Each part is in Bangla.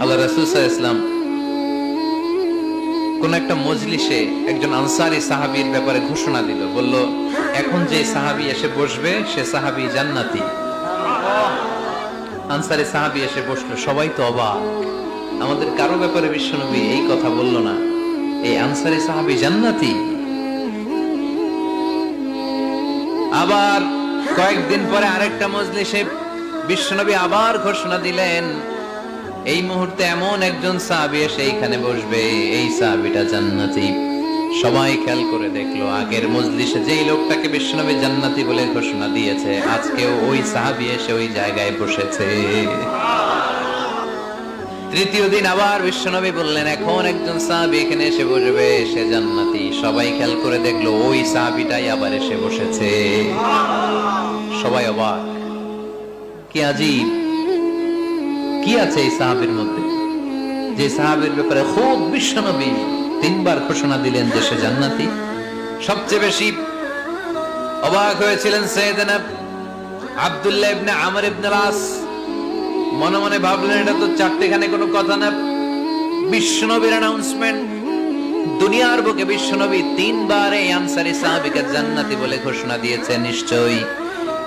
আল্লাহ রাসুসাহ ইসলাম কোন একটা মজলিসে একজন আনসারি সাহাবীর ব্যাপারে ঘোষণা দিল। বলল, এখন যে সাহাবী এসে বসবে, সে সাহাবী জান্নাতি। আনসারি সাহাবী এসে বসল, সবাই তো অবাক। আমাদের কারও ব্যাপারে বিশ্বনবী এই কথা বলল না। এই আনসারি সাহাবী জান্নাতি? আবার কয়েকদিন পরে আরেকটা মজলিসে বিশ্বনবী আবার ঘোষণা দিলেন এই মুহূর্তে এমন একজন সাহাবি এসে এইখানে বসবে, এই সাহাবিটা জান্নাতি। সবাই খেয়াল করে দেখল, আগের মজলিসে যেই লোকটাকে বিশ্বনবী জান্নাতি বলে ঘোষণা দিয়েছে, আজকেও ওই সাহাবি এসে ওই জায়গায় বসেছে। তৃতীয় দিন আবার বিশ্বনবী বললেন, এখন একজন সাহাবি এখানে এসে বসবে, সে জান্নাতি। সবাই খেয়াল করে দেখল, ওই সাহাবিটাই আবার এসে বসেছে। সবাই অবাক। কি আজীব। কি আছে এই সাহাবের মধ্যে? যে সাহাবের ব্যাপারে খুব বিশ্বনবী তিনবার ঘোষণা দিলেন যে সে জান্নাতি। সবচেয়ে বেশি অবাক হয়েছিলেন সৈয়দনা আব্দুল্লাহ ইবনে আমর ইবনে মনে মনে ভাবলেন, এটা তো চারটেখানে কোনো কথা না। বিশ্বনবীর অ্যানাউন্সমেন্ট দুনিয়ার বুকে বিশ্বনবী তিনবার এই আনসারি সাহাবিকে জান্নাতি বলে ঘোষণা দিয়েছে, নিশ্চয়ই।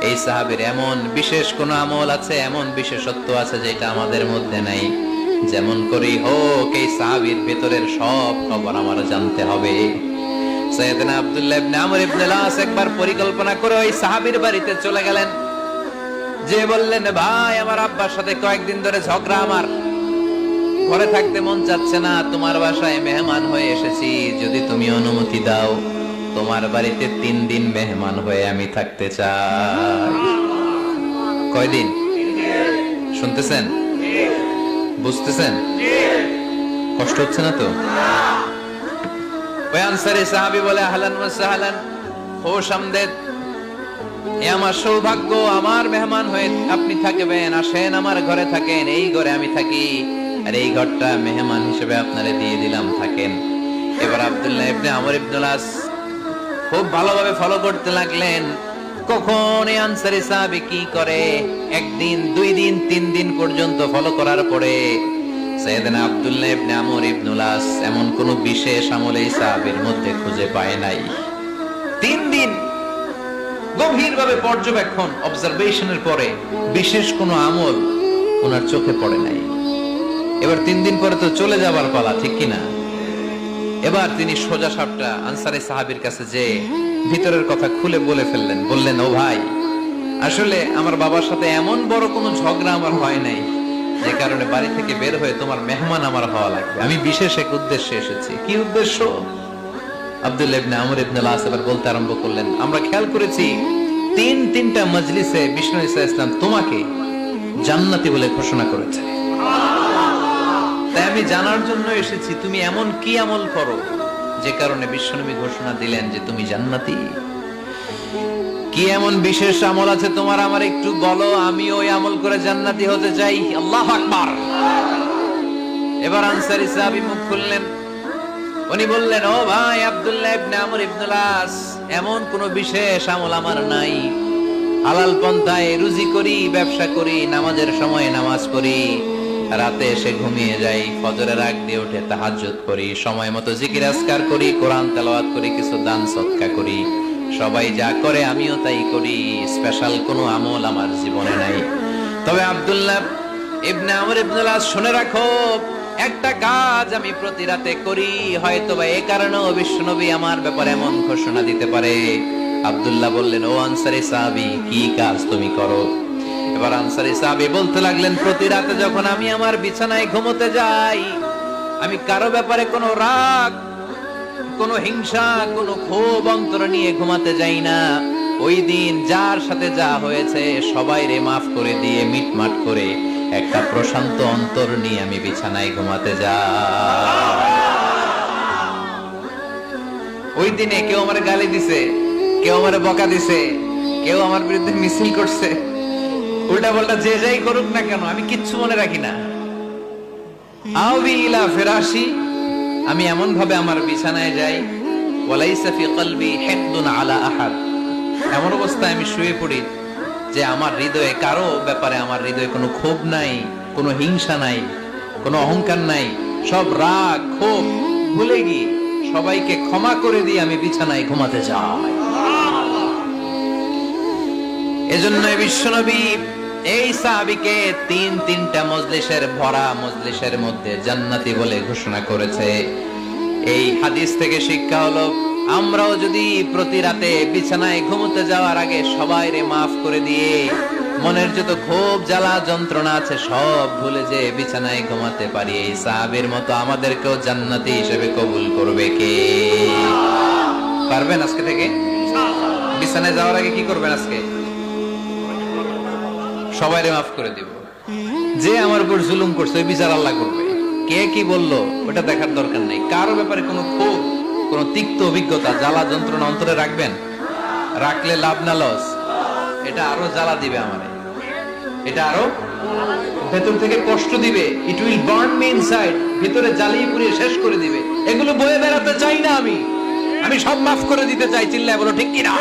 এই সাহাবীর এমন বিশেষ কোন আমল আছে, এমন বিশেষত্ব আছে যেটা আমাদের মধ্যে নাই। যেমন করেই হোক, এই সাহাবীর ভেতরের সব খবর আমার জানতে হবে। সৈয়দনা আব্দুল্লাহ ইবনে আমর ইবনে লাস একবার পরিকল্পনা করে ওই সাহাবীর বাড়িতে চলে গেলেন। যে বললেন, ভাই, আমার আব্বার সাথে কয়েকদিন ধরে ঝগড়া আমার। ঘরে থাকতে মন চাচ্ছে না, তোমার বাসায় মেহমান হয়ে এসেছি, যদি তুমি অনুমতি দাও। তোমার বাড়িতে তিন দিন মেহমান হয়ে আমি থাকতে চাই। কয়দিন? শুনতেছেন? বুঝতেছেন? কষ্ট হচ্ছে না তো? আমদেদ। এ আমার সৌভাগ্য, আমার মেহমান আপনি থাকবেন আমার ঘরে থাকেন, এই ঘরে আমি থাকি। আর এই ঘরটা মেহমান হিসেবে দিয়ে দিলাম, থাকেন। এবার আব্দুল্লাহ আমর ইবনুল খুব ভালোভাবে ফলো করতে লাগলেন। কখন এই আনসারি সাহাবি কি করে? একদিন, দুই দিন, তিন দিন পর্যন্ত ফলো করার পরে সৈয়দনা আব্দুল্লাহ ইবনে আমর ইবনুল এমন কোন বিশেষ আমল এই সাহাবীর মধ্যে খুঁজে পায় নাই। তিন দিন গভীরভাবে পর্যবেক্ষণ অবজারভেশনের পরে বিশেষ কোনো আমল ওনার চোখে পড়ে নাই। এবার তিন দিন পরে তো চলে যাবার পালা, ঠিক কিনা? এবার তিনি সোজা সাপটা আনসারি সাহাবীর কাছে যে ভিতরের কথা খুলে বলে ফেললেন, বললেন, ও ভাই, আসলে আমার বাবার সাথে এমন বড় কোনো ঝগড়া আমার হয় নাই। যে কারণে বাড়ি থেকে বের হয়ে তোমার মেহমান আমার হওয়া লাগবে। আমি বিশেষ এক উদ্দেশ্যে এসেছি। কি উদ্দেশ্য? আব্দুল ইবনে আমর ইবনে লাস এবার বলতে আরম্ভ করলেন, আমরা খেয়াল করেছি, তিন তিনটা মজলিসে বিষ্ণু ইসা ইসলাম তোমাকে জান্নাতি বলে ঘোষণা করেছে। আমি জানার জন্য এসেছি, তুমি এমন কি আমল করো? যে কারণে বিশ্বনবী ঘোষণা দিলেন যে তুমি জান্নাতি। কি এমন বিশেষ আমল আছে তোমার? আমার একটু বলো, আমি ওই আমল করে জান্নাতি হতে চাই। আল্লাহ আকবার। এবার আনসারি সাহাবী মুখ খুললেন। উনি বললেন, ও ভাই আব্দুল্লাহ ইবনে আমর ইবনুল আস, এমন কোন বিশেষ আমল আমার নাই। হালাল পন্থায় রুজি করি, ব্যবসা করি, নামাজের সময় নামাজ পড়ি। রাতে এসে ঘুমিয়ে যাই, ফজরের আগ দিয়ে উঠে তাহাজ্জুদ করি, সময় মতো জিকির আজকার করি, কোরআন তেলাওয়াত করি, কিছু দান সৎকা করি। সবাই যা করে আমিও তাই করি, স্পেশাল কোনো আমল আমার জীবনে নাই। তবে আব্দুল্লাহ ইবনে আমর ইবনুল শুনে রাখো, একটা কাজ আমি প্রতি রাতে করি হয়তো বা এ কারণেও বিশ্বনবী আমার ব্যাপারে এমন ঘোষণা দিতে পারে। আব্দুল্লাহ বললেন, ও আনসারে সাহাবি, কি কাজ তুমি করো? এবার আনসারি সাহাবি বলতে লাগলেন, প্রতি রাতে যখন আমি আমার বিছানায় ঘুমোতে যাই, আমি কারও ব্যাপারে কোনো রাগ, কোনো হিংসা, কোনো ক্ষোভ, অন্তর নিয়ে ঘুমাতে যাই না। ওই দিন যার সাথে যা হয়েছে, সবাই রে মাফ করে দিয়ে মিটমাট করে একটা প্রশান্ত অন্তর নিয়ে আমি বিছানায় ঘুমাতে যাই। ওই দিনে কেউ আমার গালি দিছে, কেউ আমার বকা দিছে, কেউ আমার বিরুদ্ধে মিছিল করছে। উল্টা পাল্টা যে যাই করুক না কেন, আমি কিচ্ছু মনে রাখি না। ফিরাশি, আমি এমন ভাবে আমার বিছানায় যাই, ওয়ালাইসা ফি কলবি আলা আহাদ। এমন অবস্থায় আমি শুয়ে পড়ি যে আমার হৃদয়ে কারও ব্যাপারে আমার হৃদয়ে কোনো ক্ষোভ নাই, কোনো হিংসা নাই, কোনো অহংকার নাই, সব রাগ, ক্ষোভ ভুলে গিয়ে সবাইকে ক্ষমা করে দিয়ে আমি বিছানায় ঘুমাতে যাই। এজন্য বিশ্বনবী এই সাহাবিকে তিন তিনটা মজলিসের ভরা মজলিসের মধ্যে জান্নাতি বলে ঘোষণা করেছে। এই হাদিস থেকে শিক্ষা হলো, আমরাও যদি প্রতি রাতে বিছানায় ঘুমোতে যাওয়ার আগে সবাই রে মাফ করে দিয়ে মনের যত ক্ষোভ, জ্বালা, যন্ত্রণা আছে, সব ভুলে যে বিছানায় ঘুমাতে পারি। এই সাহাবের মতো আমাদেরকেও জান্নাতি হিসেবে কবুল করবে কে? পারবেন আজকে থেকে? বিছানায় যাওয়ার আগে কি করবেন আজকে? সবাইরে মাফ করে দিব। যে আমার উপর জুলুম করছে, ওই বিচার আল্লাহ করবে। কে কি বলল, ওটা দেখার দরকার নেই। কারও ব্যাপারে কোনো ক্ষোভ, কোনো তিক্ত অভিজ্ঞতা, জ্বালা যন্ত্রণা অন্তরে রাখবেন? রাখলে লাভ না লস। এটা আরও জ্বালা দিবে আমারে। এটা আরও ভেতর থেকে কষ্ট দিবে। It will burn me inside ভিতরে জ্বালিয়ে পুড়িয়ে শেষ করে দিবে। এগুলো বয়ে বেড়াতে চাই না আমি। আমি সব মাফ করে দিতে চাই। চিল্লায় বলো, ঠিক কিনা?